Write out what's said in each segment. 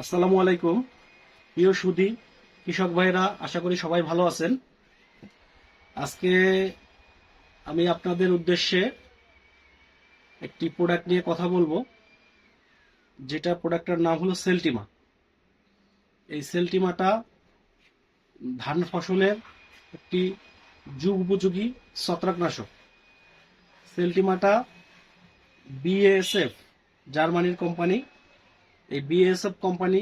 আসসালামু আলাইকুম। প্রিয় সুদি, কৃষক ভাইরা, আশা করি সবাই ভালো আছেন। আজকে আমি আপনাদের উদ্দেশ্যে একটি প্রোডাক্ট নিয়ে কথা বলব, যেটা প্রোডাক্টটার নাম হলো সেলটিমা। এই সেলটিমাটা ধান ফসলের একটি যুগ উপযোগী ছত্রাকনাশক। সেলটিমাটা বিএসএফ জার্মানির কোম্পানি। এই বিএসএফ কোম্পানি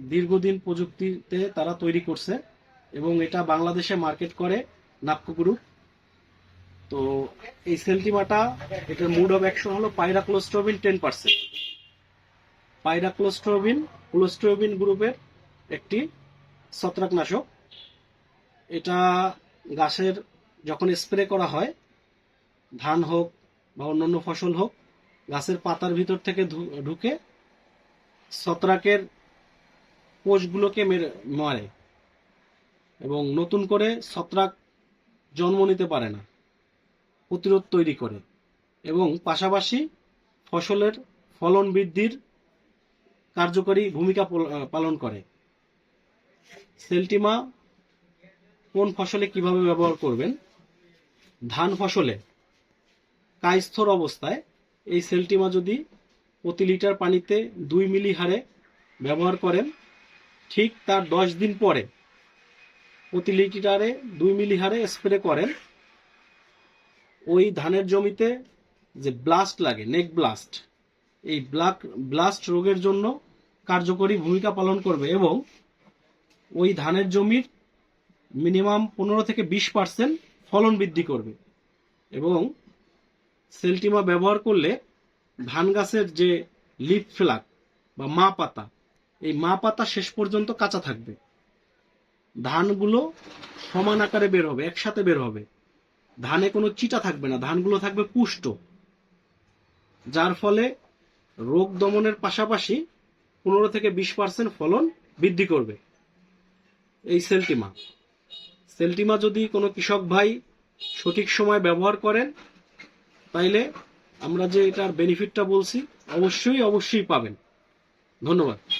দীর্ঘদিন প্রযুক্তিতে তারা তৈরি করছে এবং এটা বাংলাদেশে মার্কেট করে নাপকো গ্রুপ তো এই সেলটিমাটা এটার মুড অফ অ্যাকশন হলো পাইরাক্লোস্ট্রোবিন টেন পার্সেন্ট পাইরাক্লোস্ট্রোবিন ক্লোস্ট্রোবিন গ্রুপের একটি ছত্রাকনাশক। এটা গাছের যখন স্প্রে করা হয়, ধান হোক বা অন্যান্য ফসল হোক, গাছের পাতার ভিতর থেকে ঢুকে ছত্রাকের কোষগুলোকে মেরে, মারে। এবং নতুন করে ছত্রাক জন্ম নিতে পারে না, প্রতিরোধ তৈরি করে। এবং পাশাপাশি ফসলের ফলন বৃদ্ধির কার্যকরী ভূমিকা পল- পালন করে। সেলটিমা কোন ফসলে কীভাবে ব্যবহার করবেন? ধান ফসলে। কায়স্থর অবস্থায় এই সেলটিমা যদি প্রতি লিটার পানিতে দুই মিলি হারে ব্যবহার করেন। ঠিক তার দশ দিন পরে প্রতি লিটারে দুই মিলি হারে স্প্রে করেন। ওই ধানের জমিতে যে ব্লাস্ট লাগে, নেক ব্লাস্ট, এই ব্লাক, ব্লাস্ট রোগের জন্য কার্যকরী ভূমিকা পালন করবে এবং ওই ধানের জমির মিনিমাম পনেরো থেকে বিশ পার্সেন্ট ফলন বৃদ্ধি করবে এবং সেলটিমা ব্যবহার করলে ধান গাছের যে লিপ ফ্লাক বা মা পাতা, এই মা পাতা শেষ পর্যন্ত কাঁচা থাকবে। ধানগুলো সমান আকারে বের হবে, একসাথে বের হবে। ধানে কোনো চিটা থাকবে না, ধানগুলো থাকবে পুষ্ট। যার ফলে রোগ দমনের পাশাপাশি পনেরো থেকে বিশ পার্সেন্ট ফলন বৃদ্ধি করবে। এই সেলটিমা। সেলটিমা যদি কোনো কৃষক ভাই সঠিক সময় ব্যবহার করেন, তাইলে আমরা যে এটার বেনিফিটটা বলছি অবশ্যই অবশ্যই পাবেন। ধন্যবাদ।